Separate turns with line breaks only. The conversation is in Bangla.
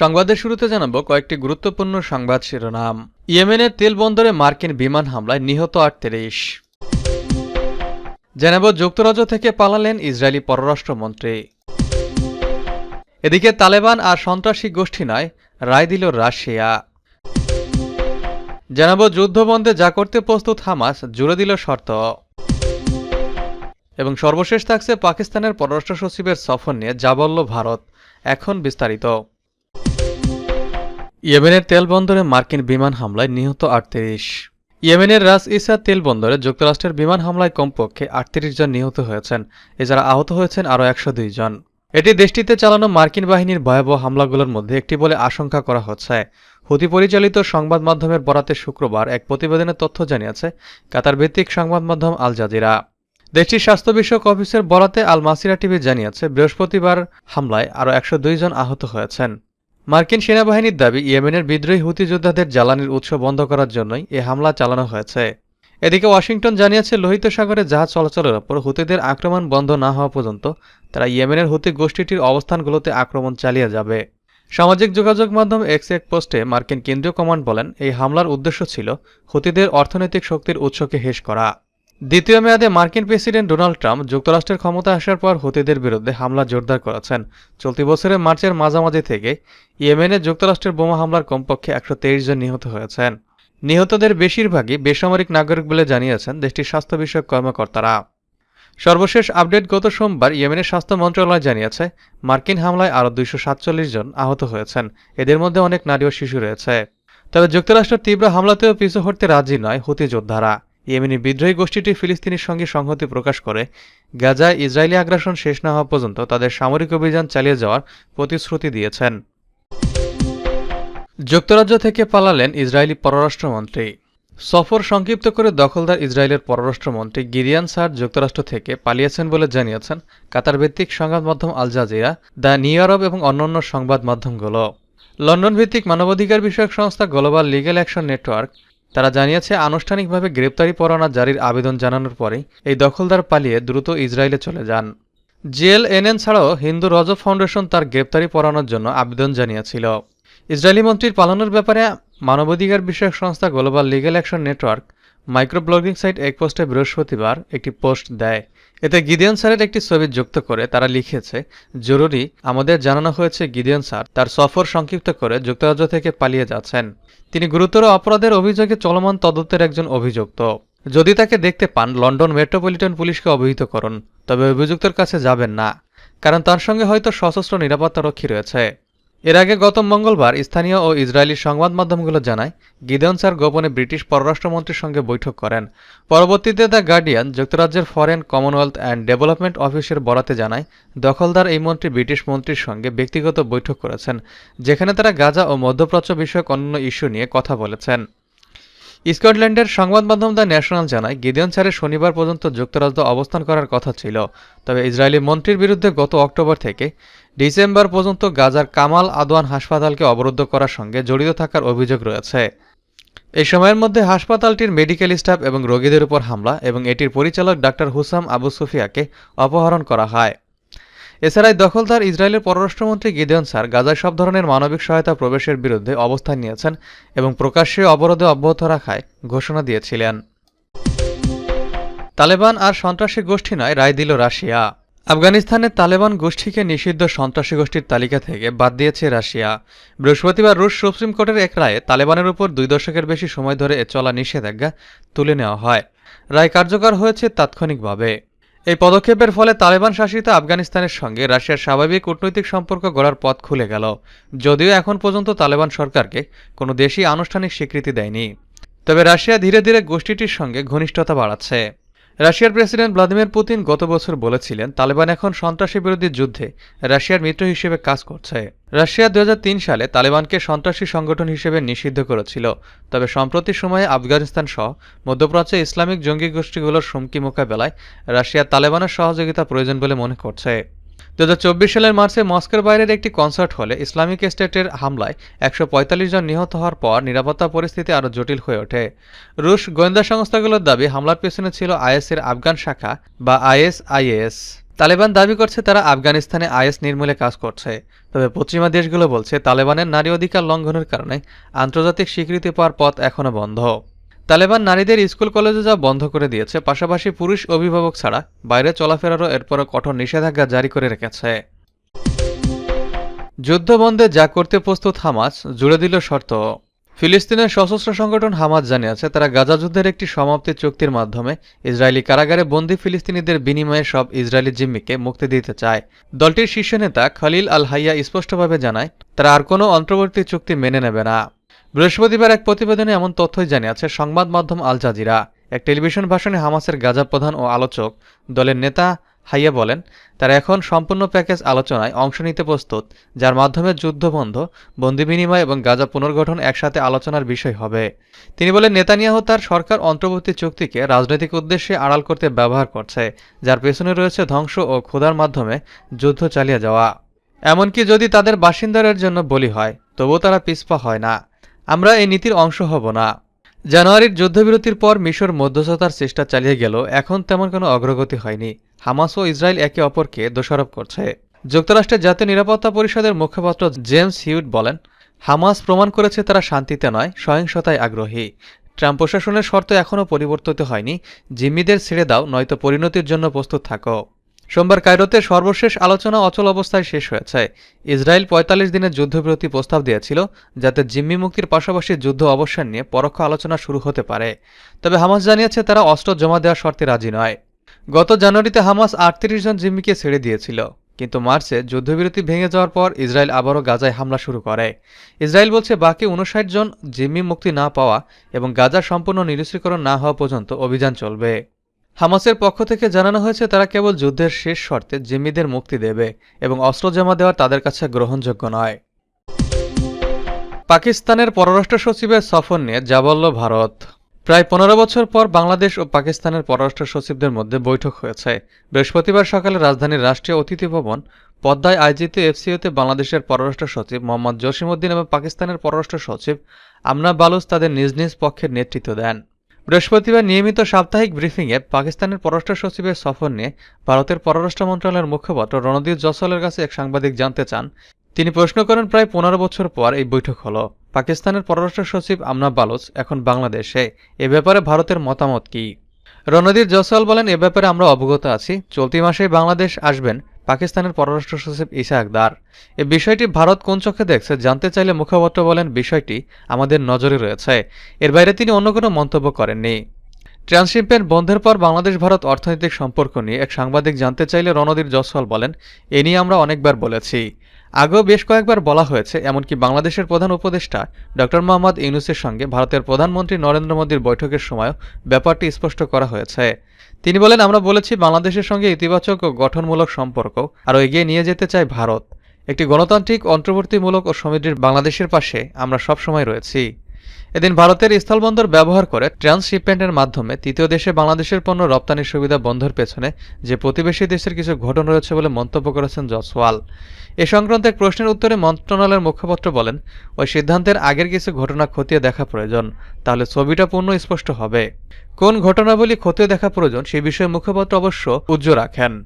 সংবাদের শুরুতে জানাব কয়েকটি গুরুত্বপূর্ণ সংবাদ শিরোনাম। ইয়েমেনের তেল বন্দরে মার্কিন বিমান হামলায় নিহত আটত্রিশ জানাব যুক্তরাজ্য থেকে পালালেন ইসরায়েলি পররাষ্ট্রমন্ত্রী। এদিকে তালেবান আর সন্ত্রাসী গোষ্ঠী নয়, রায় দিল রাশিয়া। জানাব যুদ্ধবন্ধে যা করতে প্রস্তুত হামাস, জুড়ে দিল শর্ত। এবং সর্বশেষ থাকছে পাকিস্তানের পররাষ্ট্র সচিবের সফর নিয়ে যা বলল ভারত, এখন বিস্তারিত। ইয়েমেনের তেল বন্দরে মার্কিন বিমান হামলায় নিহত আটত্রিশ। ইয়েমেনের রাস ইসা তেল বন্দরে যুক্তরাষ্ট্রের বিমান হামলায় কমপক্ষে আটত্রিশ জন নিহত হয়েছেন। এছাড়া আহত হয়েছেন আরও একশো দুই জন। এটি দেশটিতে চালানো মার্কিন বাহিনীর ভয়াবহ হামলাগুলোর মধ্যে একটি বলে আশঙ্কা করা হচ্ছে। হুতি পরিচালিত সংবাদ মাধ্যমের বরাতে শুক্রবার এক প্রতিবেদনে তথ্য জানিয়েছে কাতার ভিত্তিক সংবাদ মাধ্যম আল জাজিরা। দেশটির স্বাস্থ্য বিষয়ক অফিসের বরাতে আল মাসিরা টিভি জানিয়েছে, বৃহস্পতিবার হামলায় আরও একশো জন আহত হয়েছেন। মার্কিন সেনাবাহিনীর দাবি, ইয়েমেনের বিদ্রোহী হুতি যোদ্ধাদের জ্বালানির উৎস বন্ধ করার জন্যই এ হামলা চালানো হয়েছে। এদিকে ওয়াশিংটন জানিয়েছে, লোহিত সাগরে জাহাজ চলাচলের ওপর হুতিদের আক্রমণ বন্ধ না হওয়া পর্যন্ত তারা ইয়েমেনের হুতি গোষ্ঠীটির অবস্থানগুলোতে আক্রমণ চালিয়ে যাবে। সামাজিক যোগাযোগ মাধ্যম এক্স এক পোস্টে মার্কিন কেন্দ্রীয় কমান্ড বলেন, এই হামলার উদ্দেশ্য ছিল হুতিদের অর্থনৈতিক শক্তির উৎসকে হেস করা। দ্বিতীয় মেয়াদে মার্কিন প্রেসিডেন্ট ডোনাল্ড ট্রাম্প যুক্তরাষ্ট্রের ক্ষমতা আসার পর হুতিদের বিরুদ্ধে হামলা জোরদার করেছেন। চলতি বছরের মার্চের মাঝামাঝি থেকে ইয়েমেনে যুক্তরাষ্ট্রের বোমা হামলার কমপক্ষে একশো তেইশ জন নিহত হয়েছেন। নিহতদের বেশিরভাগই বেসামরিক নাগরিক বলে জানিয়েছেন দেশটির স্বাস্থ্য বিষয়ক কর্মকর্তারা। সর্বশেষ আপডেট গত সোমবার ইয়েমেনের স্বাস্থ্য মন্ত্রণালয় জানিয়েছে, মার্কিন হামলায় আরও দুইশো সাতচল্লিশ জন আহত হয়েছেন। এদের মধ্যে অনেক নারী ও শিশু রয়েছে। তবে যুক্তরাষ্ট্রের তীব্র হামলাতেও পিছু হটতে রাজি নয় হুতি যোদ্ধারা। ইয়েমেনি বিদ্রোহী গোষ্ঠীটি ফিলিস্তিনির সঙ্গে সংহতি প্রকাশ করে। গাজায় ইসরায়েলি আগ্রাসন শেষ না হওয়া পর্যন্ত তাদের সামরিক অভিযান চালিয়ে যাওয়ার প্রতিশ্রুতি দিয়েছেন। যুক্তরাজ্য থেকে পালালেন ইসরায়েলি পররাষ্ট্রমন্ত্রী। সফর সংক্ষিপ্ত করে দখলদার ইসরায়েলের পররাষ্ট্রমন্ত্রী গিরিয়ান সার যুক্তরাষ্ট্র থেকে পালিয়েছেন বলে জানিয়েছেন কাতার ভিত্তিক সংবাদ মাধ্যম Al Jazeera, the New Arab এবং অন্যান্য সংবাদ মাধ্যমগুলো। লন্ডন ভিত্তিক মানবাধিকার বিষয়ক সংস্থা গ্লোবাল লিগ্যাল অ্যাকশন নেটওয়ার্ক তারা জানিয়েছে, আনুষ্ঠানিকভাবে গ্রেপ্তারি পরোয়ানা জারির আবেদন জানানোর পরে এই দখলদার পালিয়ে দ্রুত ইসরায়েলে চলে যান। জেএলএনএন ছাড়াও হিন্দু রজব ফাউন্ডেশন তার গ্রেপ্তারি পরানোর জন্য আবেদন জানিয়েছিল। ইসরায়েলি মন্ত্রীর পালনের ব্যাপারে মানবাধিকার বিষয়ক সংস্থা Global Legal Action Network micro blogging site এক পোস্টে বৃহস্পতিবার একটি পোস্ট দেয়। এতে গিদিয়ন স্যারের একটি ছবি যুক্ত করে তারা লিখেছে, জরুরি, আমাদের জানানো হয়েছে গিদিয়ন স্যার তার সফর সংক্ষিপ্ত করে যুক্তরাজ্য থেকে পালিয়ে যাচ্ছেন। তিনি গুরুতর অপরাধের অভিযোগে চলমান তদন্তের একজন অভিযুক্ত। যদি তাকে দেখতে পান, লন্ডন মেট্রোপলিটন পুলিশকে অবহিত করুন, তবে অভিযুক্তের কাছে যাবেন না, কারণ তার সঙ্গে হয়তো সশস্ত্র নিরাপত্তারক্ষী রয়েছে। এর আগে গত মঙ্গলবার স্থানীয় ও ইসরায়েলি সংবাদ মাধ্যমগুলো জানায় গিদেন স্যার গোপনে ব্রিটিশ পররাষ্ট্রমন্ত্রীর সঙ্গে বৈঠক করেন। পরবর্তীতে দ্য গার্ডিয়ান যুক্তরাজ্যের ফরেন কমনওয়েলথ অ্যান্ড ডেভেলপমেন্ট অফিসের বরাতে জানায়, দখলদার এই মন্ত্রী ব্রিটিশ মন্ত্রীর সঙ্গে ব্যক্তিগত বৈঠক করেছেন, যেখানে তারা গাজা ও মধ্যপ্রাচ্য বিষয়ক অন্যান্য ইস্যু নিয়ে কথা বলেছেন। স্কটল্যান্ডের সংবাদ মাধ্যম দ্য ন্যাশনাল জানায় গিদিয়ন স্যারের শনিবার পর্যন্ত যুক্তরাজ্য অবস্থান করার কথা ছিল, তবে ইসরায়েলি মন্ত্রীর বিরুদ্ধে গত অক্টোবর থেকে ডিসেম্বর পর্যন্ত গাজার কামাল আদওয়ান হাসপাতালকে অবরুদ্ধ করার সঙ্গে জড়িত থাকার অভিযোগ রয়েছে। এই সময়ের মধ্যে হাসপাতালটির মেডিকেল স্টাফ এবং রোগীদের উপর হামলা এবং এটির পরিচালক ডাক্তার হুসাম আবু সুফিয়াকে অপহরণ করা হয়। এছাড়াই দখলদার ইসরায়েলের পররাষ্ট্রমন্ত্রী গিদেন স্যার গাজায় সব ধরনের মানবিক সহায়তা প্রবেশের বিরুদ্ধে অবস্থান নিয়েছেন এবং প্রকাশ্যে অবরোধে অব্যাহত রাখায় ঘোষণা দিয়েছিলেন। তালেবান আর সন্ত্রাসী গোষ্ঠী নয়, রায় দিল রাশিয়া। আফগানিস্তানের তালেবান গোষ্ঠীকে নিষিদ্ধ সন্ত্রাসী গোষ্ঠীর তালিকা থেকে বাদ দিয়েছে রাশিয়া। বৃহস্পতিবার রুশ সুপ্রিম কোর্টের এক রায়ে তালেবানের উপর দুই দশকের বেশি সময় ধরে চলা নিষেধাজ্ঞা তুলে নেওয়া হয়। রায় কার্যকর হয়েছে তাৎক্ষণিকভাবে। এই পদক্ষেপের ফলে তালেবান শাসিত আফগানিস্তানের সঙ্গে রাশিয়ার স্বাভাবিক কূটনৈতিক সম্পর্ক গড়ার পথ খুলে গেল। যদিও এখন পর্যন্ত তালেবান সরকারকে কোনো দেশই আনুষ্ঠানিক স্বীকৃতি দেয়নি। তবে রাশিয়া ধীরে ধীরে গোষ্ঠীটির সঙ্গে ঘনিষ্ঠতা বাড়াচ্ছে। রাশিয়ার প্রেসিডেন্ট ভ্লাদিমির পুতিন গত বছর বলেছিলেন, তালেবান এখন সন্ত্রাসী বিরোধী যুদ্ধে রাশিয়ার মিত্র হিসেবে কাজ করছে। রাশিয়া দু হাজার তিন সালে তালেবানকে সন্ত্রাসী সংগঠন হিসেবে নিষিদ্ধ করেছিল। তবে সম্প্রতি সময়ে আফগানিস্তান সহ মধ্যপ্রাচ্যে ইসলামিক জঙ্গি গোষ্ঠীগুলোর হুমকি মোকাবেলায় রাশিয়া তালেবানের সহযোগিতা প্রয়োজন বলে মনে করছে। দু হাজার চব্বিশ সালের মার্চে মস্কোর বাইরের একটি কনসার্ট হলে ইসলামিক স্টেটের হামলায় একশো পঁয়তাল্লিশ জন নিহত হওয়ার পর নিরাপত্তা পরিস্থিতি আরও জটিল হয়ে ওঠে। রুশ গোয়েন্দা সংস্থাগুলোর দাবি, হামলার পেছনে ছিল আইএসের আফগান শাখা বা আইএসআইএস। তালেবান দাবি করছে তারা আফগানিস্তানে আইএস নির্মূলে কাজ করছে। তবে পশ্চিমা দেশগুলো বলছে, তালেবানের নারী অধিকার লঙ্ঘনের কারণে আন্তর্জাতিক স্বীকৃতি পাওয়ার পথ এখনও বন্ধ। তালেবান নারীদের স্কুল কলেজে যা বন্ধ করে দিয়েছে, পাশাপাশি পুরুষ অভিভাবক ছাড়া বাইরে চলাফেরারও এরপরও কঠোর নিষেধাজ্ঞা জারি করে রেখেছে। যুদ্ধবন্ধে যা করতে প্রস্তুত হামাস, জুড়ে দিল শর্ত। ফিলিস্তিনের সশস্ত্র সংগঠন হামাজ জানিয়েছে, তারা গাজা যুদ্ধের একটি সমাপ্তি চুক্তির মাধ্যমে ইসরায়েলি কারাগারে বন্দি ফিলিস্তিনিদের বিনিময়ে সব ইসরায়েলি জিম্মিকে মুক্তি দিতে চায়। দলটির শীর্ষ নেতা খলিল আল হাইয়া স্পষ্টভাবে জানায়, তারা আর কোনো অন্তর্বর্তী চুক্তি মেনে নেবে না। বৃহস্পতিবার এক প্রতিবেদনে এমন তথ্যই জানিয়েছে সংবাদ মাধ্যম আল জাজিরা। এক টেলিভিশন ভাষণে হামাসের গাজা প্রধান ও আলোচক দলের নেতা হাইয়া বলেন, তারা এখন সম্পূর্ণ প্যাকেজ আলোচনায় অংশ নিতে প্রস্তুত, যার মাধ্যমে যুদ্ধবন্ধ বন্দি বিনিময় এবং গাজা পুনর্গঠন একসাথে আলোচনার বিষয় হবে। তিনি বলেন, নেতানিয়াহু তার সরকার অন্তর্বর্তী চুক্তিকে রাজনৈতিক উদ্দেশ্যে আড়াল করতে ব্যবহার করছে, যার পেছনে রয়েছে ধ্বংস ও ক্ষুধার মাধ্যমে যুদ্ধ চালিয়ে যাওয়া। এমনকি যদি তাদের বাসিন্দাদের জন্য বলি হয়, তবুও তারা পিছপা হয় না। আমরা এই নীতির অংশ হব না। জানুয়ারির যুদ্ধবিরতির পর মিশর মধ্যস্থতার চেষ্টা চালিয়ে গেল, এখন তেমন কোনো অগ্রগতি হয়নি। হামাস ও ইসরায়েল একে অপরকে দোষারোপ করছে। যুক্তরাষ্ট্রের জাতীয় নিরাপত্তা পরিষদের মুখপাত্র জেমস হিউড বলেন, হামাস প্রমাণ করেছে তারা শান্তিতে নয়, সহিংসতায় আগ্রহী। ট্রাম্প প্রশাসনের শর্ত এখনও পরিবর্তিত হয়নি, জিম্মিদের ছেড়ে দাও, নয়তো পরিণতির জন্য প্রস্তুত থাকো। সোমবার কায়রোতে সর্বশেষ আলোচনা অচল অবস্থায় শেষ হয়েছে। ইসরায়েল পঁয়তাল্লিশ দিনের যুদ্ধবিরতি প্রস্তাব দিয়েছিল, যাতে জিম্মি মুক্তির পাশাপাশি যুদ্ধ অবসান নিয়ে পরোক্ষ আলোচনা শুরু হতে পারে। তবে হামাস জানিয়েছে তারা অস্ত্র জমা দেওয়ার শর্তে রাজি নয়। গত জানুয়ারিতে হামাস আটত্রিশ জন জিম্মিকে ছেড়ে দিয়েছিল, কিন্তু মার্চে যুদ্ধবিরতি ভেঙে যাওয়ার পর ইসরায়েল আবারও গাজায় হামলা শুরু করে। ইসরায়েল বলছে বাকি উনষাট জন জিম্মি মুক্তি না পাওয়া এবং গাজা সম্পূর্ণ নিরস্ত্রীকরণ না হওয়া পর্যন্ত অভিযান চলবে। হামাসের পক্ষ থেকে জানানো হয়েছে, তারা কেবল যুদ্ধের শেষ শর্তে জিম্মিদের মুক্তি দেবে এবং অস্ত্র জমা দেওয়া তাদের কাছে গ্রহণযোগ্য নয়। পাকিস্তানের পররাষ্ট্র সচিবের সফর নিয়ে যা বলল ভারত। প্রায় পনেরো বছর পর বাংলাদেশ ও পাকিস্তানের পররাষ্ট্র সচিবদের মধ্যে বৈঠক হয়েছে। বৃহস্পতিবার সকালে রাজধানীর রাষ্ট্রীয় অতিথি ভবন, পদ্মায় আয়োজিত এফসিওতে বাংলাদেশের পররাষ্ট্র সচিব মোহাম্মদ জসিমউদ্দিন এবং পাকিস্তানের পররাষ্ট্র সচিব আমনা বালুস তাদের নিজ নিজ পক্ষের নেতৃত্ব দেন। বৃহস্পতিবার নিয়মিত সাপ্তাহিক ব্রিফিংয়ে পাকিস্তানের পররাষ্ট্র সচিবের সফর নিয়ে ভারতের পররাষ্ট্র মন্ত্রণালয়ের মুখপাত্র রণদীপ জসওয়ালের কাছে এক সাংবাদিক জানতে চান। তিনি প্রশ্ন করেন, প্রায় পনেরো বছর পর এই বৈঠক হলো। পাকিস্তানের পররাষ্ট্র সচিব আমনা বালোচ এখন বাংলাদেশে। এ ব্যাপারে ভারতের মতামত কি? রণদীপ জসওয়াল বলেন, এ ব্যাপারে আমরা অবগত আছি। চলতি মাসেই বাংলাদেশ আসবেন পাকিস্তানের পররাষ্ট্র সচিব ইসা আকদার। এ বিষয়টি ভারত কোন চোখে দেখছে জানতে চাইলে মুখপাত্র বলেন, বিষয়টি আমাদের নজরে রয়েছে। এর বাইরে তিনি অন্য কোনো মন্তব্য করেননি। ট্রান্সশিপমেন্ট বন্ধের পর বাংলাদেশ ভারত অর্থনৈতিক সম্পর্ক নিয়ে এক সাংবাদিক জানতে চাইলে রণদীপ জসওয়াল বলেন, এ নিয়ে আমরা অনেকবার বলেছি। আগেও বেশ কয়েকবার বলা হয়েছে, এমনকি বাংলাদেশের প্রধান উপদেষ্টা ড. মোহাম্মদ ইউনুসের সঙ্গে ভারতের প্রধানমন্ত্রী নরেন্দ্র মোদীর বৈঠকের সময়ও ব্যাপারটি স্পষ্ট করা হয়েছে। তিনি বলেন, আমরা বলেছি বাংলাদেশের সঙ্গে ইতিবাচক ও গঠনমূলক সম্পর্ক, আরও এগিয়ে নিয়ে যেতে চাই ভারত। একটি গণতান্ত্রিক, অন্তর্বর্তীমূলক ও সমৃদ্ধির বাংলাদেশের পাশে আমরা সবসময় রয়েছি। এদিন ভারতের স্থলবন্দর ব্যবহার করে ট্রান্সশিপমেন্টের মাধ্যমে তৃতীয় দেশে বাংলাদেশের পণ্য রপ্তানির সুবিধা বন্ধের পেছনে যে প্রতিবেশী দেশের কিছু ঘটনা রয়েছে বলে মন্তব্য করেছেন জসওয়াল এ সংক্রান্ত এক প্রশ্নের উত্তরে মন্ত্রণালয়ের মুখপাত্র বলেন, ওই সিদ্ধান্তের আগের কিছু ঘটনা খতিয়ে দেখা প্রয়োজন, তাহলে ছবিটা পূর্ণ স্পষ্ট হবে। কোন ঘটনাবলী খতিয়ে দেখা প্রয়োজন, সে বিষয়ে মুখপাত্র অবশ্য উজ্জ্ব রাখেন।